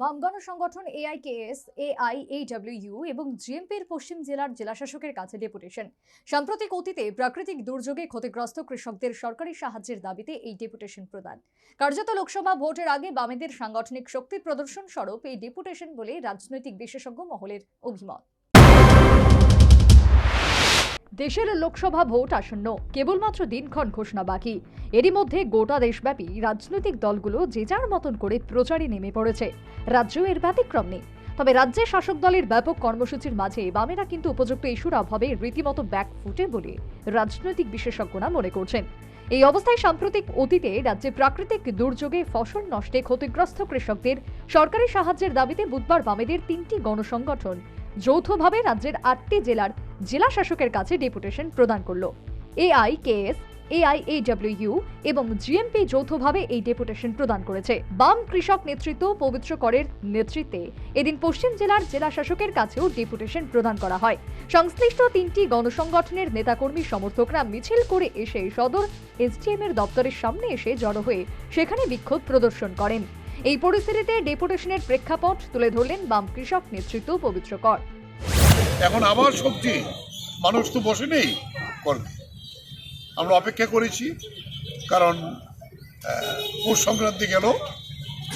বামগণ সংগঠন এআইকেএস, এআইএইডব্লিউ এবং জিএমপির পশ্চিম জেলার জেলাশাসকের কাছে ডেপুটেশন। সাম্প্রতিক অতীতে প্রাকৃতিক দুর্যোগে ক্ষতিগ্রস্ত কৃষকদের সরকারি সাহায্যের দাবিতে এই ডেপুটেশন প্রদান। কার্যত লোকসভা ভোটের আগে বামেদের সাংগঠনিক শক্তি প্রদর্শন স্বরূপ এই ডেপুটেশন বলে রাজনৈতিক বিশেষজ্ঞ মহলের অভিমত। দেশের লোকসভা ভোট আসন্ন। কেবলমাত্র দিনক্ষণ ঘোষণা বাকি। এরই মধ্যে গোটা দেশব্যাপী রাজনৈতিক দলগুলো যে যার মতন করে প্রচারে নেমে পড়েছে। রাজ্য এর ব্যতিক্রম নেই। তবে রাজ্যে শাসক দলের ব্যাপক কর্মসূচির মাঝে বামেরা কিন্তু উপযুক্ত ইস্যুর অভাবে রীতিমতো ব্যাক ফুটে বলে রাজনৈতিক বিশেষজ্ঞরা মনে করছেন। এই অবস্থায় সাম্প্রতিক অতীতে রাজ্যে প্রাকৃতিক দুর্যোগে ফসল নষ্টে ক্ষতিগ্রস্ত কৃষকদের সরকারি সাহায্যের দাবিতে বুধবার বামেদের তিনটি গণসংগঠন যৌথভাবে রাজ্যের আটটি জেলার জেলা শাসকের কাছে ডেপুটেশন প্রদান করল। এআই এআইকেএস এআইএডব্লিউ এবং জিএমপি যৌথভাবে এই ডেপুটেশন প্রদান করেছে। বাম কৃষক নেতৃত্ব পবিত্র করের নেতৃত্বে এদিন পশ্চিম জেলার জেলা শাসকের কাছেও ডেপুটেশন প্রদান করা হয়। সংশ্লিষ্ট তিনটি গণসংগঠনের নেতাকর্মী সমর্থকরা মিছিল করে এসে সদর এসডিএম এর দপ্তরের সামনে এসে জড়ো হয়ে সেখানে বিক্ষোভ প্রদর্শন করেন। এই পরিস্থিতিতে ডেপুটেশনের প্রেক্ষাপট তুলে ধরলেন বাম কৃষক নেতৃত্ব পবিত্র কর। এখন আবার সবজি। মানুষ তো বসে নেই করবে আমরা অপেক্ষা করেছি, কারণ পৌষ সংক্রান্তি গেল,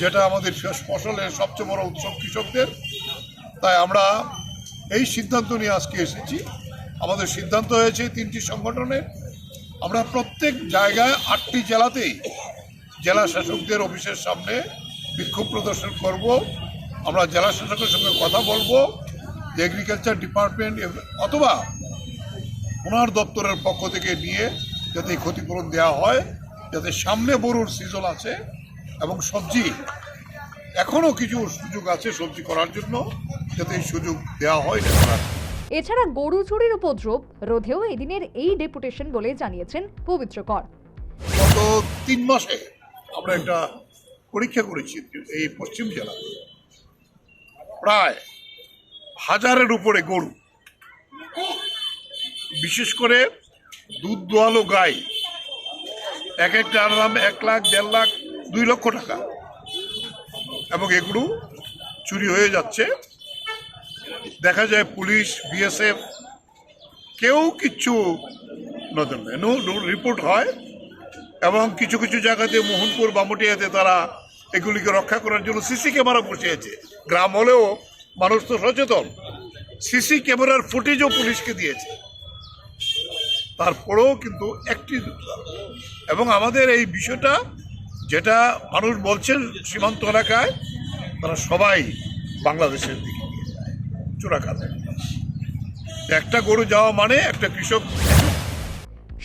যেটা আমাদের ফসলের সবচেয়ে বড় উৎসব কৃষকদের। তাই আমরা এই সিদ্ধান্ত নিয়ে আজকে এসেছি। আমাদের সিদ্ধান্ত হয়েছে তিনটি সংগঠনের। আমরা প্রত্যেক জায়গায় আটটি জেলাতেই জেলা শাসকদের অফিসের সামনে বিক্ষোভ প্রদর্শন করব। আমরা জেলা শাসকের সঙ্গে কথা বলব। যে এগ্রিকালচার ডিপার্টমেন্ট অথবা ওনার দপ্তরের পক্ষ থেকে নিয়ে যাতে ক্ষতিপূরণ দেওয়া হয় যাতে সামনে বড়ুর সিজন আছে এবং সবজি এখনও কিছু সুযোগ আছে সবজি করার জন্য যাতে সুযোগ দেওয়া হয় এছাড়া গরু চুরির উপদ্রব রোধেও এদিনের এই ডেপুটেশন বলে জানিয়েছেন পবিত্র কর। গত তিন মাসে আমরা একটা পরীক্ষা করেছি এই পশ্চিম জেলা প্রায় হাজারের উপরে গরু। বিশেষ করে দুধ দোয়ালো গাই। এক একটার দাম এক লাখ, দেড় লাখ, দুই লক্ষ টাকা। এবং এগুলো চুরি হয়ে যাচ্ছে। দেখা যায় পুলিশ, বিএসএফ, কেউ কিচ্ছু নজর নেয়। রিপোর্ট হয় এবং কিছু কিছু জায়গাতে মোহনপুর, বামুটিয়াতে তারা এগুলিকে রক্ষা করার জন্য সিসি ক্যামেরা বসিয়েছে। গ্রাম হলেও মানুষ তো সচেতন। সিসি ক্যামেরার ফুটেজও পুলিশকে দিয়েছে। তারপরেও কিন্তু একটি এবং আমাদের এই বিষয়টা, যেটা মানুষ বলছেন সীমান্ত এলাকায়, তারা সবাই বাংলাদেশের দিকে নিয়ে একটা গরু যাওয়া মানে একটা কৃষক।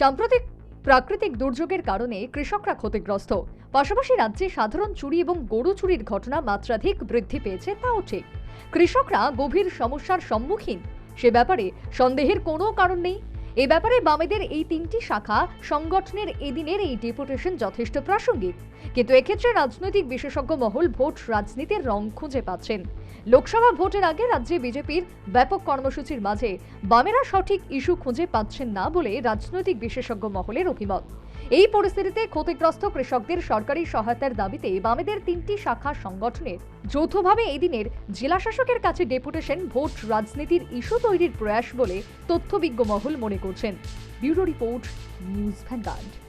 সাম্প্রতিক প্রাকৃতিক দুর্যোগের কারণে কৃষকরা ক্ষতিগ্রস্ত। পাশাপাশি রাজ্যে সাধারণ চুরি এবং গরু চুরির ঘটনা মাত্রাধিক বৃদ্ধি পেয়েছে, তাও ঠিক। কৃষকরা গভীর সমস্যার সম্মুখীন। সে ব্যাপারে সন্দেহের কোনো কারণ নেই। এ ব্যাপারে বামেদের এই তিনটি শাখা সংগঠনের এদিনের এই ডেপুটেশন যথেষ্ট প্রাসঙ্গিক। কিন্তু এক্ষেত্রে রাজনৈতিক বিশেষজ্ঞ মহল ভোট রাজনীতির রং খুঁজে পাচ্ছেন। লোকসভা ভোটের আগে রাজ্যে বিজেপির ব্যাপক কর্মসূচির মাঝে বামেরা সঠিক ইস্যু খুঁজে পাচ্ছেন না বলে রাজনৈতিক বিশেষজ্ঞ মহলের অভিমত। এই পরিস্থিতিতে ক্ষতিগ্রস্ত কৃষকদের সরকারি সহায়তার দাবিতে বামেদের তিনটি শাখা সংগঠনের যৌথভাবে এদিনের জেলাশাসকের কাছে ডেপুটেশন ভোট রাজনীতির ইস্যু তৈরির প্রয়াস বলে তথ্যবিজ্ঞ মহল মনে করছেন। Bureau report, news vanguard.